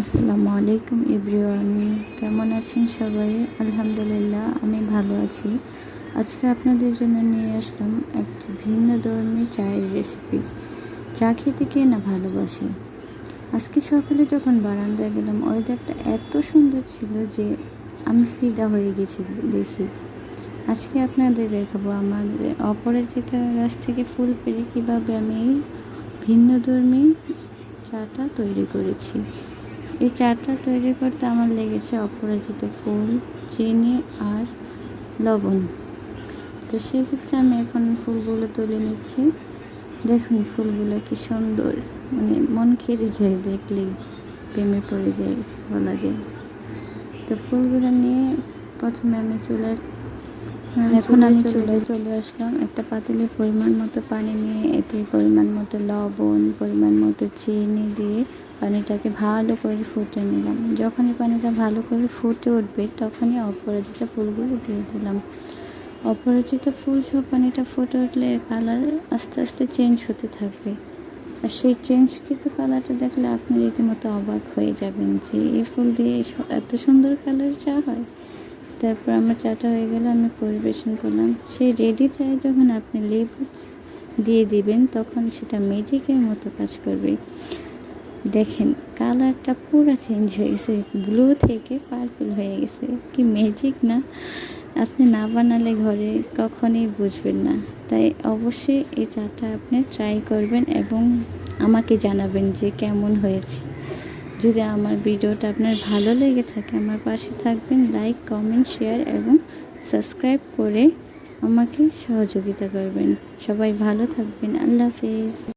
আসসালামু আলাইকুম এভরিওয়ান, কেমন আছেন সবাই? আলহামদুলিল্লাহ, আমি ভালো আছি। আজকে আপনাদের জন্য নিয়ে আসলাম একটি ভিন্ন ধর্মী চায়ের রেসিপি চা খেতে কে না ভালোবাসে? আজকে সকালে যখন বারান্দায় গেলাম, ওয়েদারটা এত সুন্দর ছিল যে আমি ফিদা হয়ে গেছি দেখি। আজকে আপনাদের দেখাবো আমাদের অপরাজিতা গাছ থেকে ফুল পেরে কীভাবে আমি ভিন্ন ধর্মী চাটা তৈরি করেছি। এই চাটা তৈরি করতে আমার লেগেছে অপরাজিত ফুল চিনি আর লবণ। তো সেক্ষেত্রে আমি এখন ফুলগুলো তুলে নিচ্ছি। দেখুন ফুলগুলো কি সুন্দর। মানে মন খেয়ে যায় দেখলেই প্রেমে পড়ে যায় বলা যায়। তো ফুলগুলো নিয়ে প্রথমে আমি চুলায় এখন আমি চুলায় চলে আসলাম। একটা পাতিলের পরিমাণ মতো পানি নিয়ে এতে পরিমাণ মতো লবণ পরিমাণ মতো চিনি দিয়ে পানিটাকে ভালো করে ফুটে নিলাম। যখনই পানিটা ভালো করে ফুটে উঠবে, তখনই অপরাজিত ফুলগুলো দিয়ে দিলাম। অপরাজিত ফুল সহ পানিটা ফুটে উঠলে কালার আস্তে আস্তে চেঞ্জ হতে থাকবে। আর সেই চেঞ্জকৃত কালারটা দেখলে আপনি রীতিমতো অবাক হয়ে যাবেন যে এই ফুল দিয়ে এত সুন্দর কালার চা হয়। তারপর আমার চাটা হয়ে গেলে, আমি পরিবেশন করলাম। সেই রেডি চায়ে যখন আপনি লেবু দিয়ে দিবেন, তখন সেটা ম্যাজিকের মতো কাজ করবে। দেখেন কালারটা পুরো চেঞ্জ হয়ে গেছে ব্লু থেকে পার্পল হয়ে গেছে। কি ম্যাজিক না? আপনি না বানালে ঘরে কখনই বুঝবেন না। তাই অবশ্যই এই চাটা আপনি ট্রাই করবেন এবং আমাকে জানাবেন যে কেমন হয়েছে। যদি আমার ভিডিওটা আপনার ভালো লেগে থাকে, আমার পাশে থাকবেন লাইক কমেন্ট শেয়ার এবং সাবস্ক্রাইব করে আমাকে সহযোগিতা করবেন। সবাই ভালো থাকবেন। আল্লাহ হাফিজ।